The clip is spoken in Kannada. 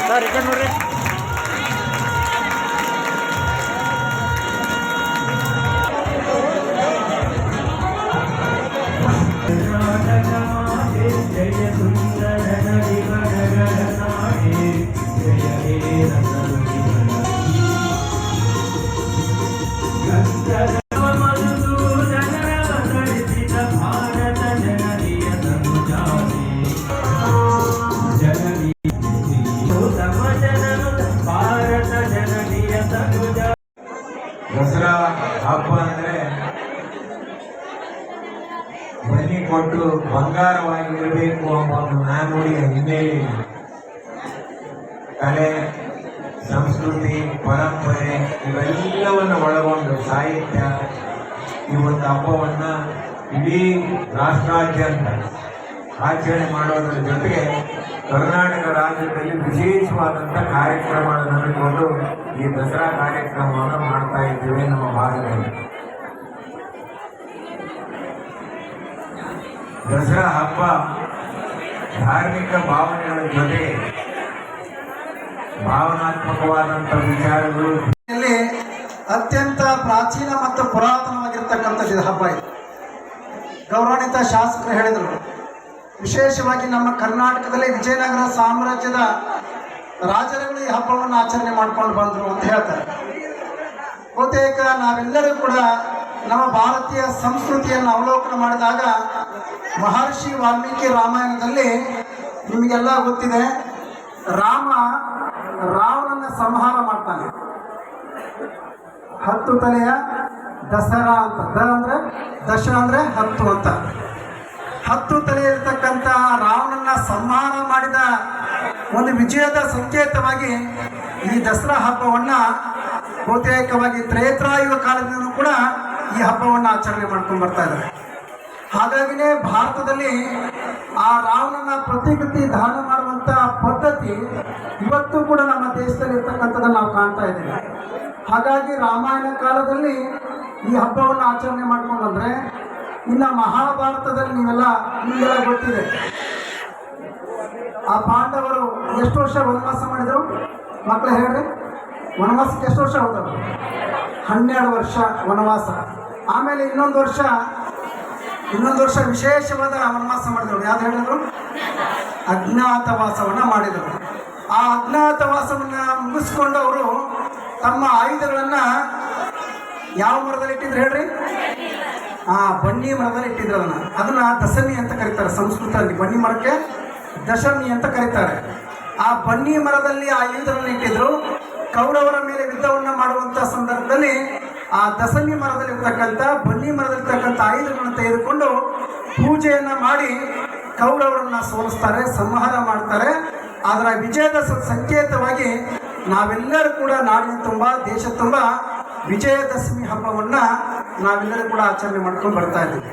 ಸರ್ ಈ ಕಡೆ ನೋಡ್ರಿ ಬನ್ನಿ ಕೊಟ್ಟು ಬಂಗಾರವಾಗಿರಬೇಕು ಎಂಬ ಒಂದು ನಾನುಡಿಯ ಹಿನ್ನೆಲೆ ಕಲೆ, ಸಂಸ್ಕೃತಿ, ಪರಂಪರೆ ಇವೆಲ್ಲವನ್ನು ಒಳಗೊಂಡು ಸಾಹಿತ್ಯ ಈ ಒಂದು ಹಬ್ಬವನ್ನ ಇಡೀ ರಾಷ್ಟ್ರಾದ್ಯಂತ ಆಚರಣೆ ಮಾಡೋದ್ರ ಜೊತೆಗೆ ಕರ್ನಾಟಕ ರಾಜ್ಯದಲ್ಲಿ ವಿಶೇಷವಾದಂಥ ಕಾರ್ಯಕ್ರಮಗಳನ್ನು ಹಮ್ಮಿಕೊಂಡು ಈ ದಸರಾ ಕಾರ್ಯಕ್ರಮವನ್ನು ಮಾಡ್ತಾ ಇದ್ದೇವೆ ನಮ್ಮ ಭಾಗದಲ್ಲಿ ದಸರಾ ಹಬ್ಬ ಧಾರ್ಮಿಕ ಭಾವನೆಗಳ ಜೊತೆ ಭಾವನಾತ್ಮಕವಾದಂಥ ವಿಚಾರಗಳು. ಅತ್ಯಂತ ಪ್ರಾಚೀನ ಮತ್ತು ಪುರಾತನವಾಗಿರ್ತಕ್ಕಂಥದ್ದು ಹಬ್ಬ ಇದು. ಗೌರವಾನ್ವಿತ ಶಾಸಕರು ಹೇಳಿದರು, ವಿಶೇಷವಾಗಿ ನಮ್ಮ ಕರ್ನಾಟಕದಲ್ಲಿ ವಿಜಯನಗರ ಸಾಮ್ರಾಜ್ಯದ ರಾಜರುಗಳು ಈ ಹಬ್ಬವನ್ನು ಆಚರಣೆ ಮಾಡ್ಕೊಂಡು ಬಂದರು ಅಂತ ಹೇಳ್ತಾರೆ. ಬಹುತೇಕ ನಾವೆಲ್ಲರೂ ಕೂಡ ನಮ್ಮ ಭಾರತೀಯ ಸಂಸ್ಕೃತಿಯನ್ನು ಅವಲೋಕನ ಮಾಡಿದಾಗ ಮಹರ್ಷಿ ವಾಲ್ಮೀಕಿ ರಾಮಾಯಣದಲ್ಲಿ ನಿಮಗೆಲ್ಲ ಗೊತ್ತಿದೆ, ರಾಮ ರಾವಣನ ಸಂಹಾರ ಮಾಡ್ತಾನೆ. ಹತ್ತು ತಲೆಯ ದಸರಾ ಅಂತ, ದ ಅಂದ್ರೆ, ದಶ ಅಂದ್ರೆ ಹತ್ತು ಅಂತ. ಹತ್ತು ತಲೆ ಇರತಕ್ಕಂಥ ರಾವಣನ ಸಂಹಾರ ಮಾಡಿದ ಒಂದು ವಿಜಯದ ಸಂಕೇತವಾಗಿ ಈ ದಸರಾ ಹಬ್ಬವನ್ನು ಬಹುತೇಕವಾಗಿ ತ್ರೇತ್ರಾಯುಗ ಕಾಲದಿಂದಲೂ ಕೂಡ ಈ ಹಬ್ಬವನ್ನು ಆಚರಣೆ ಮಾಡ್ಕೊಂಡು ಬರ್ತಾ ಇದ್ದಾರೆ. ಹಾಗಾಗಿನೇ ಭಾರತದಲ್ಲಿ ಆ ರಾವಣನ ಪ್ರತಿಕೃತಿ ದಾನ ಮಾಡುವಂತ ಪದ್ಧತಿ ಇವತ್ತು ಕೂಡ ನಮ್ಮ ದೇಶದಲ್ಲಿ ಇರ್ತಕ್ಕಂಥದ್ದನ್ನು ನಾವು ಕಾಣ್ತಾ ಇದ್ದೀವಿ. ಹಾಗಾಗಿ ರಾಮಾಯಣ ಕಾಲದಲ್ಲಿ ಈ ಹಬ್ಬವನ್ನು ಆಚರಣೆ ಮಾಡ್ಕೊಂಡು ಬಂದ್ರೆ ಇನ್ನ ಮಹಾಭಾರತದಲ್ಲಿ ನೀವೆಲ್ಲ ನಿಮಗೆಲ್ಲ ಗೊತ್ತಿದೆ. ಆ ಪಾಂಡವರು ಎಷ್ಟು ವರ್ಷ ವನವಾಸ ಮಾಡಿದರು? ಮಕ್ಕಳು ಹೇಳ್ರಿ. ವನವಾಸಕ್ಕೆ ಎಷ್ಟು ವರ್ಷ ಹೋದರು ಹನ್ನೆರಡು ವರ್ಷ ವನವಾಸ. ಆಮೇಲೆ ಇನ್ನೊಂದು ವರ್ಷ ಇನ್ನೊಂದು ವರ್ಷ ವಿಶೇಷವಾದ ವನವಾಸ ಮಾಡಿದರು ಯಾವ್ದು ಹೇಳಿದ್ರು? ಅಜ್ಞಾತವಾಸವನ್ನ ಮಾಡಿದರು ಆ ಅಜ್ಞಾತವಾಸವನ್ನ ಮುಗಿಸ್ಕೊಂಡು ಅವರು ತಮ್ಮ ಆಯುಧಗಳನ್ನ ಯಾವ ಮರದಲ್ಲಿ ಇಟ್ಟಿದ್ರು ಹೇಳ್ರಿ? ಆ ಬನ್ನಿ ಮರದಲ್ಲಿ ಇಟ್ಟಿದ್ರು ಅದನ್ನ. ಅದನ್ನ ದಶಮಿ ಅಂತ ಕರೀತಾರೆ ಸಂಸ್ಕೃತದಲ್ಲಿ. ಬನ್ನಿ ಮರಕ್ಕೆ ದಶಮಿ ಅಂತ ಕರೀತಾರೆ. ಆ ಬನ್ನಿ ಮರದಲ್ಲಿ ಆ ಆಯುಧಗಳನ್ನು ಇಟ್ಟಿದ್ರು. ಕೌರವರ ಮೇಲೆ ಯುದ್ಧವನ್ನ ಮಾಡುವಂತ ಸಂದರ್ಭದಲ್ಲಿ ಆ ದಶಮಿ ಮರದಲ್ಲಿ ಇರ್ತಕ್ಕಂಥ ಬನ್ನಿ ಮರದಲ್ಲಿರ್ತಕ್ಕಂಥ ಆಯುಧಗಳನ್ನು ತೆಗೆದುಕೊಂಡು ಪೂಜೆಯನ್ನು ಮಾಡಿ ಕೌರವರನ್ನ ಸೋಲಿಸ್ತಾರೆ, ಸಂಹಾರ ಮಾಡ್ತಾರೆ. ಅದರ ವಿಜಯದ ಸಂಕೇತವಾಗಿ ನಾವೆಲ್ಲರೂ ಕೂಡ ನಾಡಿನ ತುಂಬ ದೇಶ ತುಂಬ ವಿಜಯದಶಮಿ ಹಬ್ಬವನ್ನು ನಾವೆಲ್ಲರೂ ಕೂಡ ಆಚರಣೆ ಮಾಡ್ಕೊಂಡು ಬರ್ತಾ ಇದ್ದೀವಿ.